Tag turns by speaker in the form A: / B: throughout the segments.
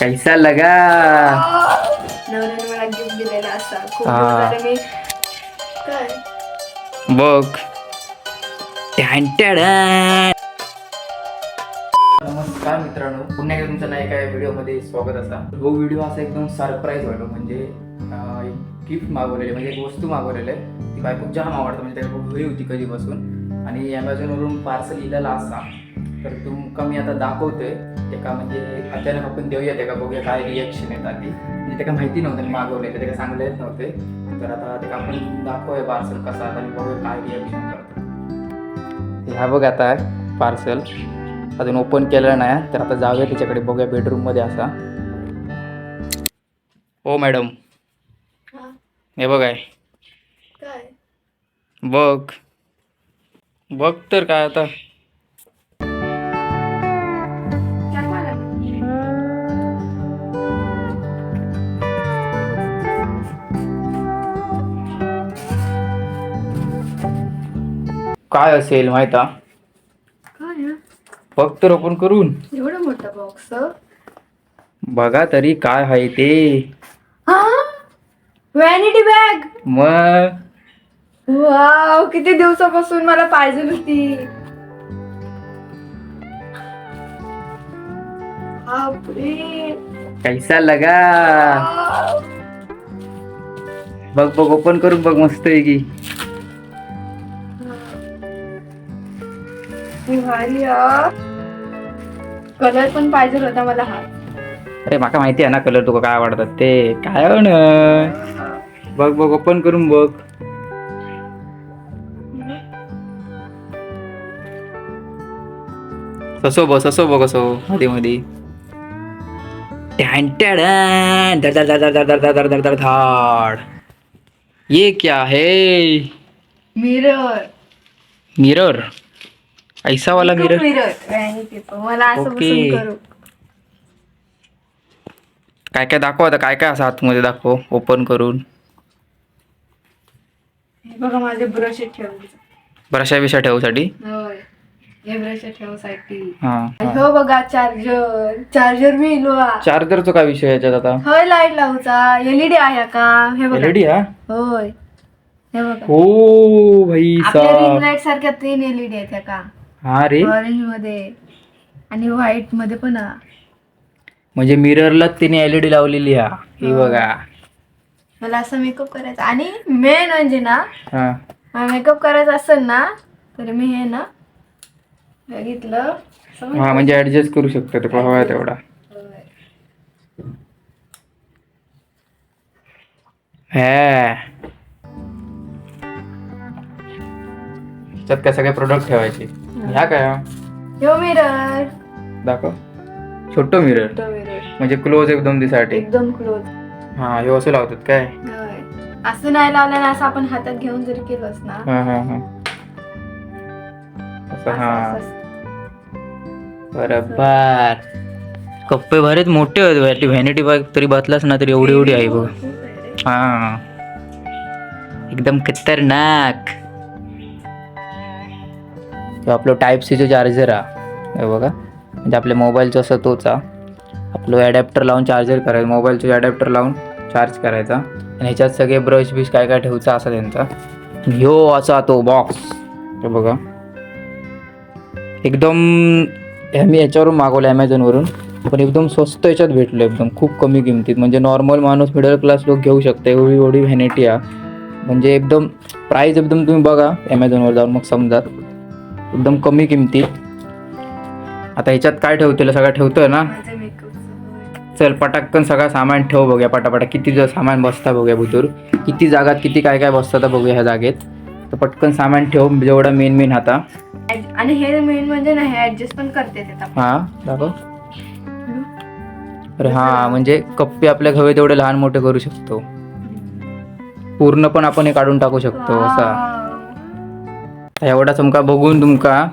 A: कैसा लगा?
B: नवऱ्याने मला गिफ्ट दिलेला असा. खूप
A: हा.
B: दिवस झाले मी काय?
A: बघ. टॅन नमस्कार मित्रांनो. पुन्हा एकदा तुमचं नाही काय व्हिडिओमध्ये स्वागत असा तो व्हिडिओ असा एकदम सरप्राईज वाटतो. म्हणजे अं, एक गिफ्ट मागवलेले म्हणजे एक वस्तू मागवलेली. आहे ती बायको जाम आवडतं. म्हणजे त्याला खूप होती कधीपासून. आणि ॲमेझॉनवरून पार्सल इलेला असा. तर तुमका मी आता दाखवतोय. एका म्हणजे अचानक आपण देऊया त्या का बघूया काय रिॲक्शन येतात ती. म्हणजे त्याला माहिती नव्हतं मी मागवले त्याला सांगले येत नव्हते. तर आता त्याला आपण दाखवूया पार्सल कसा आता आणि बघूया काय रिॲक्शन करतो ह्या बघ आता पार्सल अजून ओपन केलेलं नाही तर आता जाऊया त्याच्याकडे बघूया बेडरूममध्ये असा. हो मॅडम
B: हा,
A: बघ. आहे
B: काय?
A: बघ. बघ तर काय आता.
B: काय
A: असेल माहीत?
B: काय
A: तर ओपन करून.
B: एवढा मोठा बॉक्स
A: बघा तरी काय आहे ते.
B: व्हॅनिटी बॅग
A: मग?
B: वाव किती दिवसापासून मला पाहिजे होती. बापरे.
A: कैसा लगा.
B: वाव.
A: बघ बघ ओपन करून बघ मस्त आहे की.
B: कलर पण पाहिजे होता मला हा.
A: अरे माका माहिती आहे ना कलर तुका काय आवडतात ते. काय हो ना? बघ बघ ओपन करून बघ. ससो बघ ससो बघ असो मध्ये मध्ये. धाड ये क्या है?
B: मिरर
A: मिरर ऐसा वाला मिरर ओके. काय काय दाखव आता काय काय असं आतमध्ये दाखव ओपन करून.
B: बघा माझे ब्रश
A: ब्रशा बिशा ठेवसाठी?
B: हे
A: हा
B: हो. बघा चार्जर चार्जर मी
A: चार्जरचा काय विषय याच्यात आता?
B: होय लाइट लावचा. एलईडी आहे का? हे बघा.
A: एलईडी हा
B: होय. हे बघा.
A: हो भाई साहब.
B: लाइट सारख्या तीन एलईडी आहेत ह्या का?
A: हा रे.
B: ऑरेंजमध्ये. आणि व्हाईटमध्ये पण हा.
A: म्हणजे मिररला तिने एलईडी लावलेली हा. ही बघा.
B: मला असं मेकअप करायचा. आणि मेन म्हणजे ना
A: हा.
B: मेकअप करायचा असेल ना तर मी हे ना बघितलं. असं
A: हा म्हणजे ऍडजस्ट करू शकतो ते हवा तेवढा. हा. त्यात काय सगळे प्रोडक्ट ठेवायचे? ह्या काय?
B: ह्यो मिरर
A: दाखव. छोट मिरर
B: तो मिरर
A: म्हणजे क्लोज एकदम दिसाठी
B: एकदम क्लोज
A: हा हे असं लावतात काय?
B: असं नाही लावलं ना असं आपण हातात घेऊन जरी केलंस ना.
A: हा हा हा. असं हा.
B: असं- असं-
A: बरोबर. कप्पे बरेच मोठे होते व्हॅनिटी बॅग तरी बसलास ना तरी एवढी एवढी आहे बघ.
B: खूप आहे रे.
A: हा. एकदम खतरनाक. किंवा आपलं टाईप सीचं चार्जर आहे. हे बघा. म्हणजे आपल्या मोबाईलचं असं तोच आहे आपलं ॲडॅप्टर लावून चार्जर करायचं. मोबाईलचं ॲडॅप्टर लावून चार्ज करायचा. आणि ह्याच्यात सगळे ब्रश बिश काय काय ठेवचा असा त्यांचा. आणि ह्यो असा तो बॉक्स हे बघा. एकदम हे मी याच्यावरून मागवलं ॲमेझॉनवरून पण एकदम स्वस्त याच्यात भेटलं एकदम. खूप कमी किमतीत. म्हणजे नॉर्मल माणूस मिडल क्लास लोक घेऊ शकते. एवढी एवढी व्हॅनिटी आहे. म्हणजे एकदम प्राईस एकदम तुम्ही बघा ॲमेझॉनवर जाऊन. मग समजा एकदम कमी किमतीत. आता ह्याच्यात काय ठेवतील? सगळं ठेवतोय ना? चल पटाकन सगळं सामान ठेव बघूया पटापटा. किती सामान बसता बघूया भुतूर किती जागात किती काय काय बसतं तर बघूया ह्या जागेत. तर पटकन सामान ठेव जेवढा मेन मेन आता.
B: आणि हे मेन म्हणजे ना हे ऍडजस्ट पण करते.
A: हा दाखव. अरे हा म्हणजे कप्पे आपल्या हवे तेवढे लहान मोठे करू शकतो. पूर्ण पण आपण हे काढून टाकू शकतो असा. एवढा तुमका बघून तुमका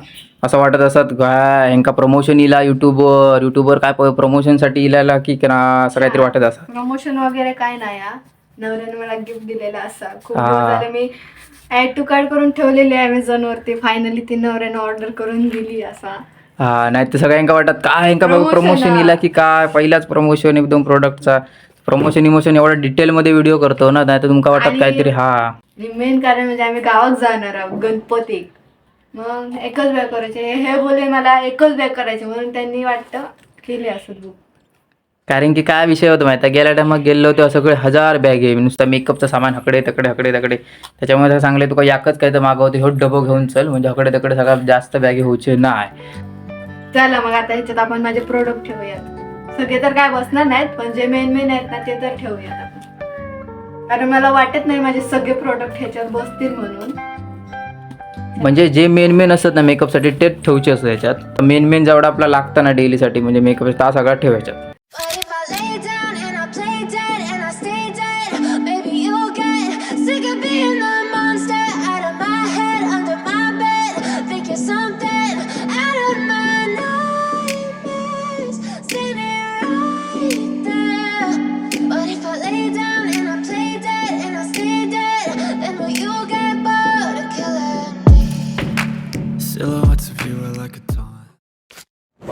A: असं वाटत असत काय ह्यांका प्रमोशन इला युट्यूबवर युट्यूबवर काय प्रमोशनसाठी इलायला की ना असं काहीतरी वाटत असं
B: प्रमोशन वगैरे काय नाही नवऱ्याने मला गिफ्ट दिलेला असा. खूप. दिवस झाले मी ऍड टू कार्ड करून ठेवलेली अमेझॉन वरती फायनली ती नवऱ्याने ऑर्डर करून दिली असा.
A: हा नाही तर सगळ्यांका वाटत काय यांका
B: Promotion
A: प्रमोशन. इला की काय? पहिलाच प्रमोशन एकदम प्रोडक्टचा प्रमोशन इमोशन एवढं डिटेलमध्ये व्हिडिओ करतो ना नाही तर तुमका वाटत
B: आणि-
A: काहीतरी हा.
B: मेन कारण म्हणजे आम्ही गावात जाणार आहोत गणपतीक मग एकच बॅग करायचे. हे- बोलले मला एकच बॅग करायचे म्हणून त्यांनी वाटतं केले असत बुक
A: कारण की काय विषय होतो माहिती आहे? गेल्या टायमात गेलो तेव्हा सगळे हजार बॅग आहे. नुसतं मेकअपचं सामान हकडे तकडे हकडे तकडे. त्याच्यामुळे ते सांगले तुका याकच काय तर मागवते हो डबो घेऊन चल. म्हणजे हकडे तकडे सगळ्यात जास्त बॅगे होचे नाही.
B: चला मग आता ह्याच्यात आपण माझे प्रोडक्ट ठेवूयात. सगळे तर काय बसणार नाहीत पण जे मेन मेन आहेत ना ते तर ठेवूयात आपण. कारण मला वाटत नाही माझे सगळे प्रोडक्ट ह्याच्यात बसतील म्हणून.
A: म्हणजे जे मेन मेन असतात ना मेकअपसाठी तेच ठेवचे असतात याच्यात मेन मेन जेवढा आपला लागतं ना डेलीसाठी म्हणजे मेकअप त्या सगळा ठेवायच्यात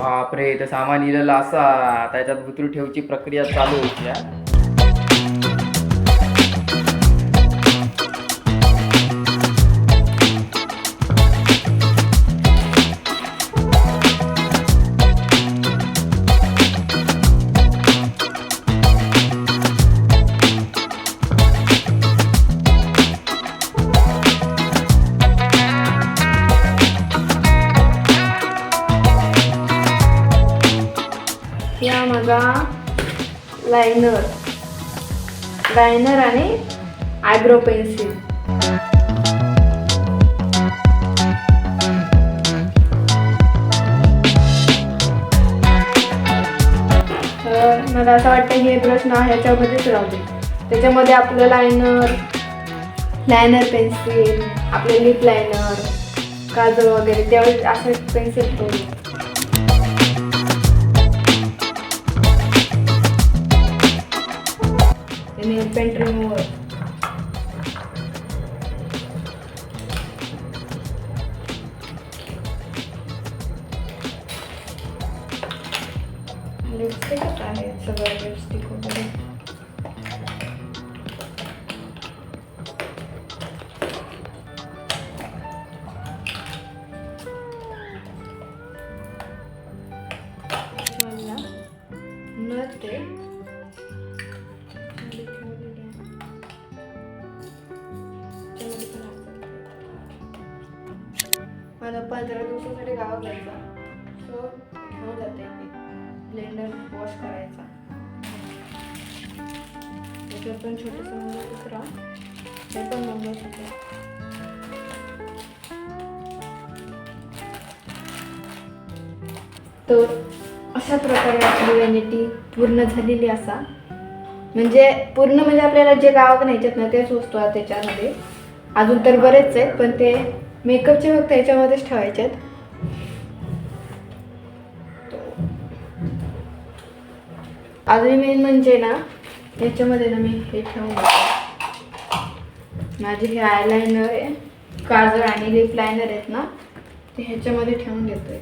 A: बापरे तर सामान इलेलं असा त्याच्यात बुतरू ठेवची प्रक्रिया चालू होती
B: या माझा लायनर लायनर आणि आयब्रो पेन्सिल तर मला असं वाटतं हे ब्रश ना ह्याच्यामध्येच राहू त्याच्यामध्ये आपलं लायनर लायनर पेन्सिल आपले लिप लायनर काजळ वगैरे त्यावेळेस असं पेन्सिल ठेवू e nem thank you. Yeah. मला पंधरा दिवसासाठी गावात जायचा. सो घेऊन जाते ब्लेंडर वॉश करायचा. त्याच्यावर पण छोटंसं म्हणजे दुसरा. पण मंगळसूत्र तर अशा प्रकारे आपली व्हॅनिटी पूर्ण झालेली असा. म्हणजे पूर्ण म्हणजे आपल्याला जे गावात न्यायच्यात ना तेच वस्तू आहेत त्याच्यामध्ये. अजून तर बरेच आहेत पण ते मेकअपचे फक्त याच्यामध्येच ठेवायचे आहेत अजून मेन म्हणजे ना याच्यामध्ये ना मी हे ठेवून माझे हे आयलायनर आहे काजळ आणि लिप लायनर आहेत ना ते ह्याच्यामध्ये ठेवून देतोय